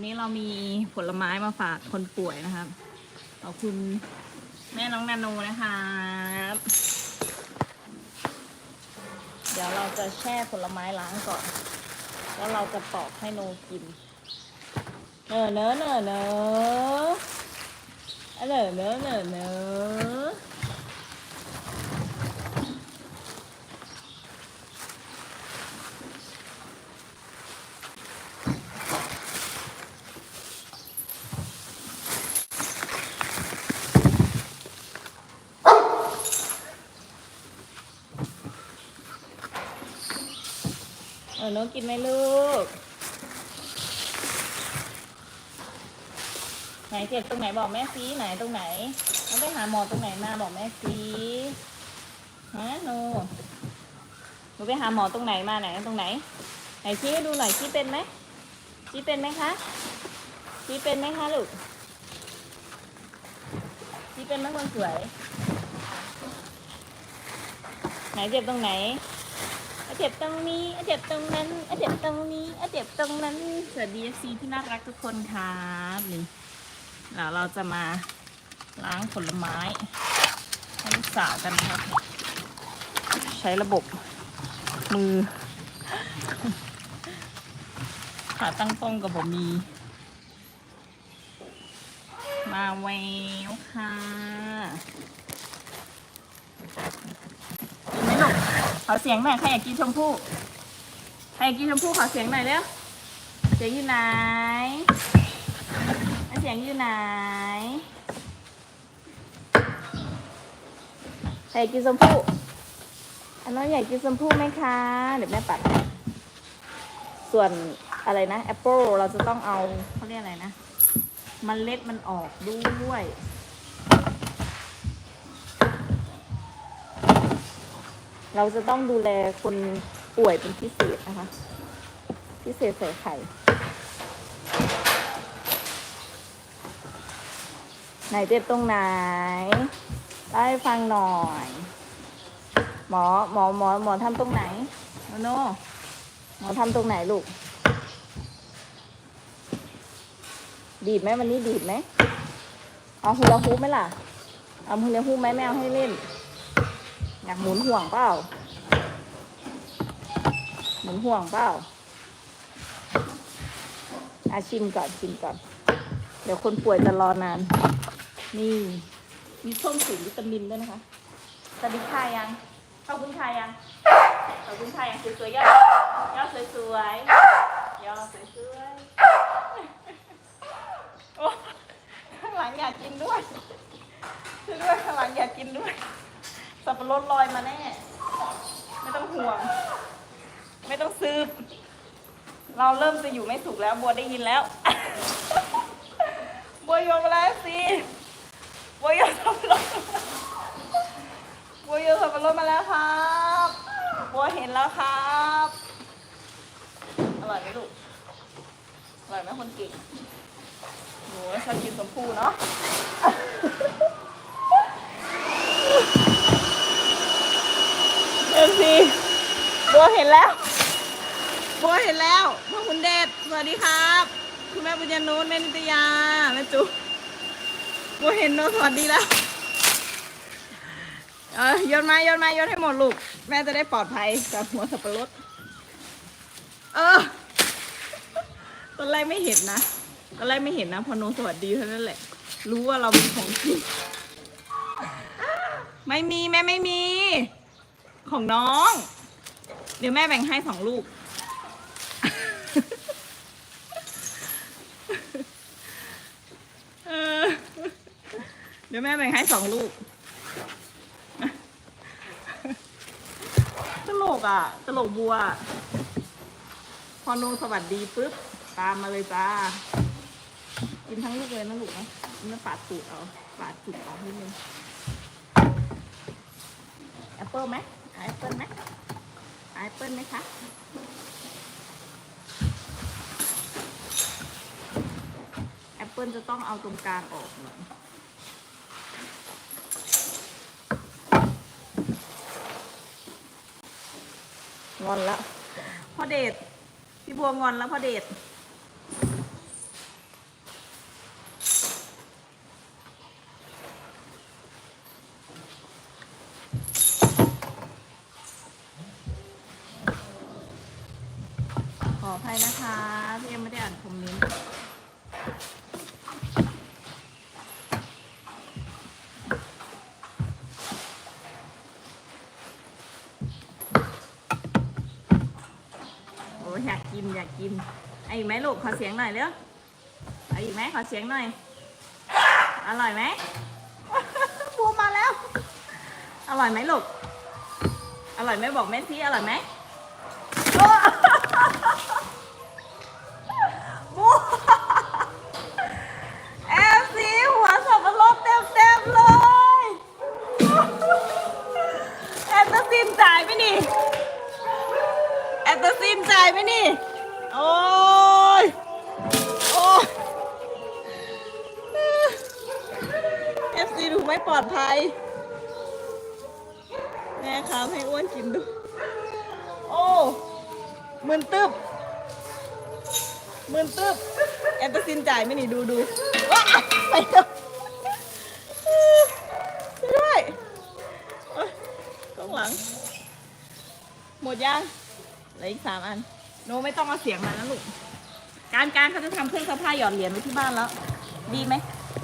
วันนี้เรามีผลไม้มาฝากคนป่วยนะครับ ขอบคุณแม่น้องนาโนนะครับเดี๋ยวเราจะแช่ผลไม้ล้างก่อน แล้วเราจะปอกให้โนกิน เนอเนอเนอเนอะอะเนอเนอเนอะเนอะ เออโนกินไหมลูก ไหนเจ็บตรงไหนบอกแม่ซีไหนตรงไหนต้องไปหาหมอตรงไหนมาบอกแม่ซีฮะหนูหนูไปหาหมอตรงไหนมาไหนตรงไหน ไหนชี้ให้ดูหน่อยชี้เป็นไหมชี้เป็นไหมคะชี้เป็นไหมคะลูกชี้เป็นไหมคนสวย ไหนเจ็บตรงไหน เจ็บตรงนี้อเจ็บตรงนั้นอเจ็บตรงนี้อเจ็บตรงนั้น สวัสดีเอซีที่น่ารักทุกคนครับนี่แล้วเราจะมาล้างผลไม้ให้ลูกสาวกันครับ ใช้ระบบมือขาตั้งต้งกับผมมี มาแววค่ะ อเสียงหน่อยใครอยากกินชมพู่ใครอยากกินชมพู่ขอเสียงหน่อยเร็วเสียงอยู่ไหนเสียงอยู่ไหนใครอยากกินชมพู่อันน้องอยากกินชมพู่ไหมคะเดี๋ยวแม่ปัดส่วนอะไรนะแอปเปิลเราจะต้องเอาเขาเรียกอะไรนะ มันเล็ดมันออกด้วย เราจะต้องดูแลคนป่วยเป็นพิเศษนะคะ พิเศษใส่ไข่ ไหนเจ็บตรงไหนเล่าให้ฟังหน่อย หมอหมอหมอหมอทำตรงไหนโนโนหมอทำตรงไหนลูก ดีดไหมวันนี้ดีดไหมเอาฮูลาฮูปไหมล่ะ เอาฮูลาฮูปไหมไม่เอาให้เล่น อยากหมุนห่วงเปล่า หมุนห่วงเปล่าอาชิมก่อนชิมก่อน เดี๋ยวคนป่วยจะรอนาน นี่ มีส้มสูงวิตามินด้วยนะคะสวัสดีค่ะยังขอบคุณค่ะยังขอบคุณค่ะยังสวยๆย่อย่อสวยๆย่อสวยๆโอ้ข้างหลังอยากกินด้วยช่วยด้วยข้างหลังอยากกินด้วย สับปะรดลอยมาแน่ ไม่ต้องห่วง ไม่ต้องซื้อ เราเริ่มจะอยู่ไม่สุขแล้ว บัวได้ยินแล้ว บัวโยนมาแล้วสิ บัวโยนสับปะรดบัวโยนสับปะรดมาแล้วครับ บัวเห็นแล้วครับ อร่อยไหมลูก อร่อยไหมคนเก่งหนูชอบกินชมพูเนาะ เอ็มซีบัวเห็นแล้ว บัวเห็นแล้วพ่อคุณเดชสวัสดีครับ คุณแม่บุญญานุชแม่นิตยาแม่จุบัวเห็นโนสวัสดีแล้ว เออโยนมาโยนมาโยนให้หมดลูก แม่จะได้ปลอดภัยจากหัวสับปะรด เออตอนแรกไม่เห็นนะตอนแรกไม่เห็นนะพอโนสวัสดีเท่านั้นแหละ รู้ว่าเรามีของกินไม่มีแม่ไม่มี ของน้อง เดี๋ยวแม่แบ่งให้สองลูก เดี๋ยวแม่แบ่งให้สองลูก ตลกอะ ตลกบัว พอโนสวัสดีปุ๊บ ตามมาเลยจ้า กินทั้งลูกเลยนะลูกนะมันปาดตูดเอา ปาดตูดออกนิดนึงแอปเปิลไหม แอปเปิลไหมเอาแอปเปิลไหมคะแอปเปิลจะต้องเอาตรงกลางออกหน่อยงอนละพ่อเดชพี่บัวงอนแล้วพ่อเดช ออภัยนะคะพี่ยังไม่ได้อ่านคอมเมนต์โอ้ย อยากกินไอาอีกไหมลูกขอเสียงหน่อยเร็วเอาอีกไหมขอเสียงหน่อย อร่อยไหมบูมมาแล้ว อร่อยไหมลูก อร่อยไหมบอกแม่ซี่อร่อยไหมบูแอฟซีหัวสับปะรดเต็มเต็มๆเลยแอตซินจ่ายไหมนี่แอตซินจ่ายไหมนี่ โอ้ย โอ้ยเอฟซีดูไม่ปลอดภัย แม่ครับให้อ้วนกินดู โอ้มึนตึบมึนตึบแอนตาซินจ่ายไม่หนีดูดูว้าไปเถอะช่วด้วยข้างหลัง หมดยังเหลืออีกสามอัน นไม่ต้องเอาเสียงมานะลูก การการเขาจะทำเครื่องซักผ้าหยอดเหรียญไว้ที่บ้านแล้ว ดีไหม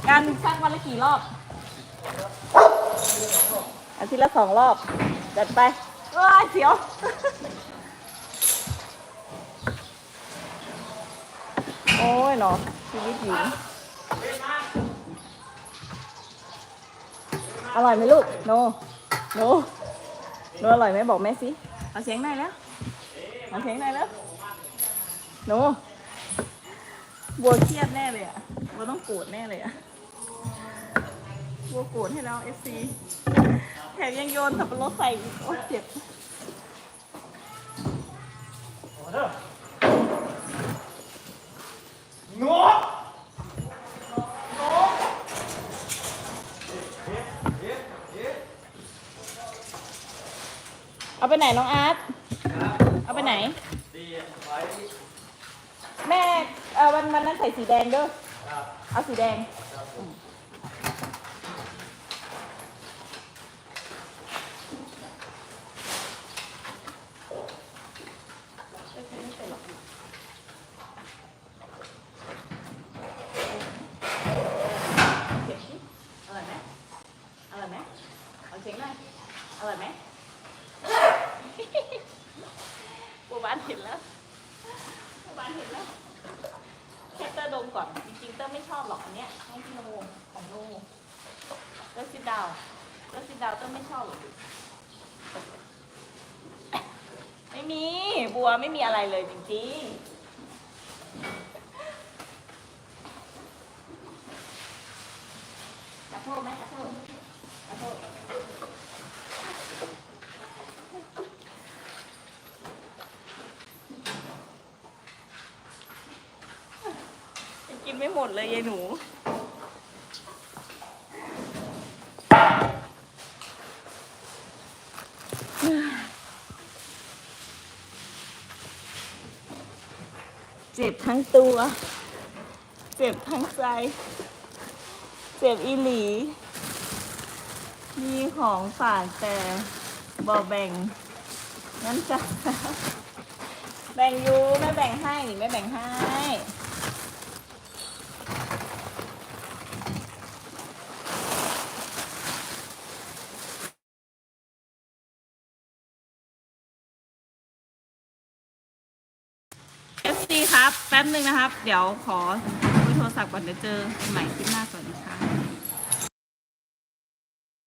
การซักวันละกี่รอบอาทิตย์ละสองรอบ จัดไปว้ายเสียว โอ้ยเนาะชีวิตหญิง อร่อยไหมลูก โน โน โนอร่อยไหมบอกแม่สิ เอาเสียงหน่อยแล้วเอาเสียงหน่อยแล้ว โนบัวเครียดแน่เลยอะบัวต้องโกรธแน่เลยอะบัวโกรธให้เราเอฟซีแถมยังโยนสับปะรดใส่อีกโอ้เจ็บเอาไปไหนน้องอาร์ตเอาไปไหน แม่เออวันวันนั้นใส่สีแดงเด้อเอาสีแดงเจ็บสิอร่อยไหมอร่อยไหมเอาเสียงหน่อยอร่อยไหม บัวบานเห็นแล้ว บัวบาเห็นแล้วแค่เตอร์ดมก่อนจริงๆเตอร์ไม่ชอบหรอกอันเนี้ยให้พี่โนของโนเตอร์ซิดดาวเตอร์ซิดดาวเตอร์ไม่ชอบหรอกไม่มีบัวไม่มีอะไรเลยจริงๆกระโทษไหมกระโทษกระโทษยังกิ นไม่หมดเลยยายหนู เจ็บทั้งตัว เจ็บทั้งใจ เจ็บอีหลี มีของฝากแต่บอแบ่งงั้นจ้ะแบ่งยูไม่แบ่งให้หรือไม่แบ่งให้ ครับ แป๊บหนึ่งนะครับ เดี๋ยวขอคุยโทรศัพท์ก่อนเดี๋ยวเจอกันใหม่คลิปหน้าสวัสดีค่ะ